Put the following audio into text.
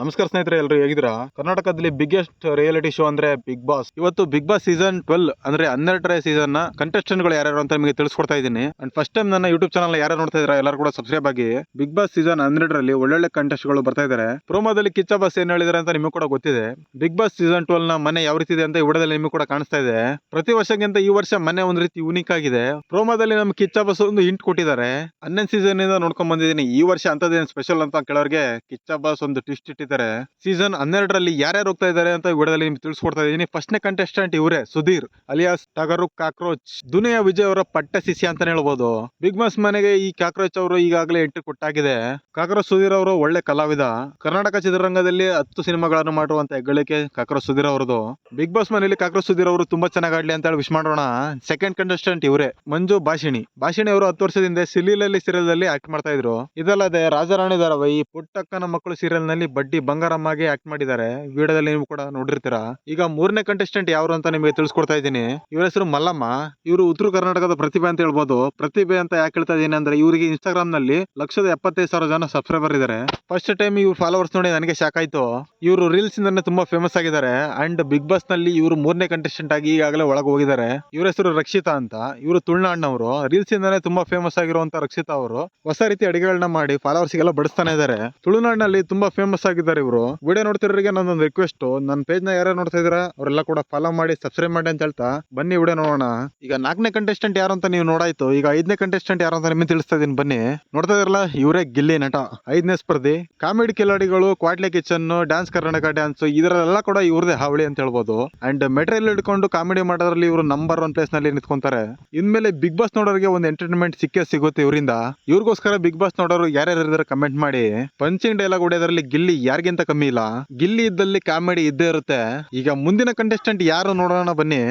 ನಮಸ್ಕಾರ ಸ್ನೇಹಿತರೆ ಎಲ್ಲರೂ ಹೇಗಿದ್ದೀರಾ? ಕರ್ನಾಟಕದಲ್ಲಿ ಬಿಗ್ಗೆಸ್ಟ್ ರಿಯಾಲಿಟಿ ಶೋ ಅಂದ್ರೆ ಬಿಗ್ ಬಾಸ್ ಇವತ್ತು ಬಿಗ್ ಬಾಸ್ ಸೀಸನ್ ಟ್ವೆಲ್ ಅಂದ್ರೆ ಹನ್ನೆರಡನೇ ಸೀಸನ್ನ ಕಂಟೆಸ್ಟೆಂಟ್ಗಳು ಯಾರ್ಯಾರು ಅಂತ ನಿಮಗೆ ತಿಳಿಸ್ಕೊಡ್ತಾ ಇದ್ದೀನಿ. ಅಂಡ್ ಫಸ್ಟ್ ಟೈಮ್ ನನ್ನ ಯೂಟ್ಯೂಬ್ ಚಾನಲ್ ಯಾರು ನೋಡ್ತಾ ಇದ್ದಾರೆ, ಎಲ್ಲರೂ ಕೂಡ ಸಬ್ಸ್ಕ್ರೈಬ್ ಆಗಿ. ಬಿಗ್ ಬಾಸ್ ಸೀಸನ್ ಹನ್ನೆರಡರಲ್ಲಿ ಒಳ್ಳೊಳ್ಳೆ ಕಂಟೆಸ್ಟ್ಗಳು ಬರ್ತಾ ಇದ್ದಾರೆ. ಪ್ರೋಮೋದಲ್ಲಿ ಕಿಚ್ಚ ಬಾಸ್ ಏನ್ ಹೇಳಿದಾರೆ ಅಂತ ನಿಮಗೆ ಕೂಡ ಗೊತ್ತಿದೆ. ಬಿಗ್ ಬಾಸ್ ಸೀಸನ್ ಟ್ವೆಲ್ನ ಮನೆ ಯಾವ ರೀತಿ ಇದೆ ಅಂತ ಈ ವಿಡಿಯೋದಲ್ಲಿ ನಿಮಗೆ ಕೂಡ ಕಾಣಿಸ್ತಾ ಇದೆ. ಪ್ರತಿ ವರ್ಷಕ್ಕಿಂತ ಈ ವರ್ಷ ಮನೆ ಒಂದ್ ರೀತಿ ಯೂನಿಕ್ ಆಗಿದೆ. ಪ್ರೋಮೋದಲ್ಲಿ ನಮ್ ಕಿಚ್ಚ ಬಾಸ್ ಒಂದು ಇಂಟ್ ಕೊಟ್ಟಿದ್ದಾರೆ. ಹನ್ನೊಂದು ಸೀಸನ್ ಇಂದ ನೋಡ್ಕೊಂಡ್ ಬಂದಿದ್ದೀನಿ. ಈ ವರ್ಷ ಅಂತದೇನು ಸ್ಪೆಷಲ್ ಅಂತ ಕೇಳೋರಿಗೆ ಕಿಚ್ಚ ಬಾಸ್ ಒಂದು ಟ್ವಿಸ್ಟ್ ಇಟ್ಟಿದ್ದಾರೆ ಸೀಸನ್ ಹನ್ನೆರಡರಲ್ಲಿ ಯಾರ್ಯಾರು ಹೋಗ್ತಾ ಇದ್ದಾರೆ ಅಂತ ವಿಡಿಯೋದಲ್ಲಿ ನಿಮ್ಗೆ ತಿಳಿಸ್ಕೊಡ್ತಾ ಇದ್ದೀನಿ. ಫಸ್ಟ್ನೇ ಕಂಟೆಸ್ಟೆಂಟ್ ಇವರೇ ಸುಧೀರ್, ಅಲಿಯಾಸ್ ಟಗರು ಕಾಕ್ರೋಚ್. ದುನಿಯಾ ವಿಜಯ್ ಅವರ ಪಟ್ಟ ಶಿಷ್ಯ ಅಂತಾನೆ ಹೇಳ್ಬೋದು. ಬಿಗ್ ಬಾಸ್ ಮನೆಗೆ ಈ ಕಾಕ್ರೋಚ್ ಅವರು ಈಗಾಗಲೇ ಎಂಟ್ರಿ ಕೊಟ್ಟಾಗಿದೆ. ಕಾಕ್ರೋಚ್ ಸುಧೀರ್ ಅವರು ಒಳ್ಳೆ ಕಲಾವಿದ. ಕರ್ನಾಟಕ ಚಿತ್ರರಂಗದಲ್ಲಿ ಹತ್ತು ಸಿನಿಮಾಗಳನ್ನು ಮಾಡುವಂತ ಹೆಗ್ಗಳಿಕೆ ಕಾಕ್ರೋಚ್ ಸುಧೀರ್ ಅವರದು ಬಿಗ್ ಬಾಸ್ ಮನೆಯಲ್ಲಿ ಕಾಕ್ರೋಚ್ ಸುಧೀರ್ ಅವರು ತುಂಬಾ ಚೆನ್ನಾಗಿ ಆಡ್ಲಿ ಅಂತ ಹೇಳಿ ವಿಶ್ ಮಾಡೋಣ. ಸೆಕೆಂಡ್ ಕಂಟೆಸ್ಟೆಂಟ್ ಇವರೇ, ಮಂಜು ಭಾಷಿಣಿ. ಭಾಷಿಣಿ ಅವರು ಹತ್ತು ವರ್ಷದಿಂದ ಸಿಲಿಲಲ್ಲಿ ಸೀರಿಯಲ್ನಲ್ಲಿ ಆಕ್ಟ್ ಮಾಡ್ತಾ ಇದ್ರು. ಇದಲ್ಲದೆ ರಾಜಾರಾಣಿ ಧಾರಾವಾಹಿ, ಪುಟ್ಟಕ್ಕನ ಮಕ್ಕಳು ಸೀರಿಯಲ್ನಲ್ಲಿ ಬಡ್ಡಿ ಬಂಗಾರಮ್ಮಗೆ ಆಕ್ಟ್ ಮಾಡಿದ್ದಾರೆ. ವಿಡಿಯೋದಲ್ಲಿ ನೀವು ಕೂಡ ನೋಡಿರ್ತೀರಾ. ಈಗ ಮೂರನೇ ಕಂಟೆಸ್ಟೆಂಟ್ ಯಾರು ಅಂತ ನಿಮಗೆ ತಿಳಿಸ್ಕೊಡ್ತಾ ಇದ್ದೀನಿ. ಹೆಸರು ಮಲ್ಲಮ್ಮ. ಇವರು ಉತ್ತರ ಕರ್ನಾಟಕದ ಪ್ರತಿಭೆ ಅಂತ ಹೇಳ್ಬೋದು. ಪ್ರತಿಭೆ ಅಂತ ಯಾಕೆ ಹೇಳ್ತಾ ಇದ್ದೀನಿ ಅಂದ್ರೆ ಇವರಿಗೆ ಇನ್ಸ್ಟಾಗ್ರಾಮ್ನಲ್ಲಿ ಲಕ್ಷದ ಎಪ್ಪತ್ತೈದು ಸಾವಿರ ಜನ ಸಬ್ಸ್ಕ್ರೈಬರ್ ಇದ್ದಾರೆ ಫಸ್ಟ್ ಟೈಮ್ ಇವ್ರು ಫಾಲೋವರ್ಸ್ ನೋಡಿ ನನಗೆ ಶಾಕ್ ಆಯ್ತು. ಇವರು ರೀಲ್ಸ್ ಇಂದಾನೆ ತುಂಬಾ ಫೇಮಸ್ ಆಗಿದ್ದಾರೆ. ಅಂಡ್ ಬಿಗ್ ಬಾಸ್ನಲ್ಲಿ ಇವರು ಮೂರನೇ ಕಂಟೆಸ್ಟೆಂಟ್ ಆಗಿ ಈಗಾಗಲೇ ಒಳಗೆ ಹೋಗಿದ್ದಾರೆ. ಇವರ ಹೆಸರು ರಕ್ಷಿತಾ ಅಂತ. ಇವರು ತುಳುನಾಡಿನವರು ರೀಲ್ಸ್ ಇಂದಾನೆ ತುಂಬಾ ಫೇಮಸ್ ಆಗಿರುವಂತ ರಕ್ಷಿತಾ ಅವರು. ಹೊಸ ರೀತಿ ಅಡಿಗೆಗಳನ್ನ ಮಾಡಿ ಫಾಲೋವರ್ಸ್ ಗೆಲ್ಲ ಬಡಿಸ್ತಾನೆ ಇದ್ದಾರೆ ತುಳುನಾಡಿನಲ್ಲಿ ತುಂಬಾ ಫೇಮಸ್ ಆಗಿದ್ದಾರೆ ಇವರು. ವಿಡಿಯೋ ನೋಡ್ತಿರೋರಿಗೆ ನನ್ನೊಂದು ರಿಕ್ವೆಸ್ಟ್ ನನ್ನ ಪೇಜ್ನ ಯಾರು ನೋಡ್ತಾ ಇದ್ದೀರಾ, ಅವರೆಲ್ಲ ಕೂಡ ಫಾಲೋ ಮಾಡಿ ಸಬ್ಸ್ಕ್ರೈಬ್ ಮಾಡಿ ಅಂತ ಹೇಳ್ತಾ ಬನ್ನಿ. ವಿಡಿಯೋ ನೋಡೋಣ. ಈಗ ನಾಲ್ಕನೇ ಕಂಟೆಸ್ಟೆಂಟ್ ಯಾರು ಅಂತ ನೀವು ನೋಡಾಯ್ತು. ಈಗ ಐದನೇ ಕಂಟೆಸ್ಟೆಂಟ್ ಯಾರು ಅಂತ ನಿಮಗೆ ತಿಳಿಸ್ತಾ ಇದೀನಿ ಬನ್ನಿ. ನೋಡ್ತಾ ಇದ್ರಲ್ಲ ಇವರೇ ಗಿಲ್ಲಿ ನಟ, ಐದನೇ ಸ್ಪರ್ಧಿ. ಕಾಮಿಡಿ ಕಿಲಾಡಿಗಳು, Kwatle kitchen dance Karnataka dance ಇದರಲ್ಲೆಲ್ಲ ಕೂಡ ಇವ್ರದೇ ಹಾವಳಿ ಅಂತ ಹೇಳ್ಬೋದು. ಅಂಡ್ ಮೆಟೀರಿಯಲ್ ಹಿಡ್ಕೊಂಡು ಕಾಮಿಡಿ ಮಾಡೋದ್ರಲ್ಲಿ ಇವರು ನಂಬರ್ ಒನ್ ಪ್ಲೇಸ್ನಲ್ಲಿ ನಿಂತ್ಕೊಂತಾರೆ. ಇನ್ಮೇಲೆ ಬಿಗ್ ಬಾಸ್ ನೋಡೋರಿಗೆ ಒಂದು ಎಂಟರ್ಟೈನ್ಮೆಂಟ್ ಸಿಕ್ಕೇ ಸಿಗುತ್ತೆ ಇವರಿಂದ. ಇವ್ರಿಗೋಸ್ಕರ ಬಿಗ್ ಬಾಸ್ ನೋಡೋರು ಯಾರ್ಯಾರು ಇದ್ದಾರೆ ಕಮೆಂಟ್ ಮಾಡಿ. ಪಂಚಿಂಗ್ ಡೈಲಾಗ್ ಹೊಡೆಯೋದ್ರಲ್ಲಿ ಗಿಲ್ಲಿ ಯಾರಿಗಿಂತ ಕಮ್ಮಿ ಇಲ್ಲ. ಗಿಲ್ಲಿ ಇದ್ದಲ್ಲಿ ಕಾಮಿಡಿ ಇದ್ದೇ ಇರುತ್ತೆ. ಈಗ ಮುಂದಿನ ಕಂಟೆಸ್ಟೆಂಟ್ ಯಾರು ನೋಡೋಣ ಬನ್ನಿ.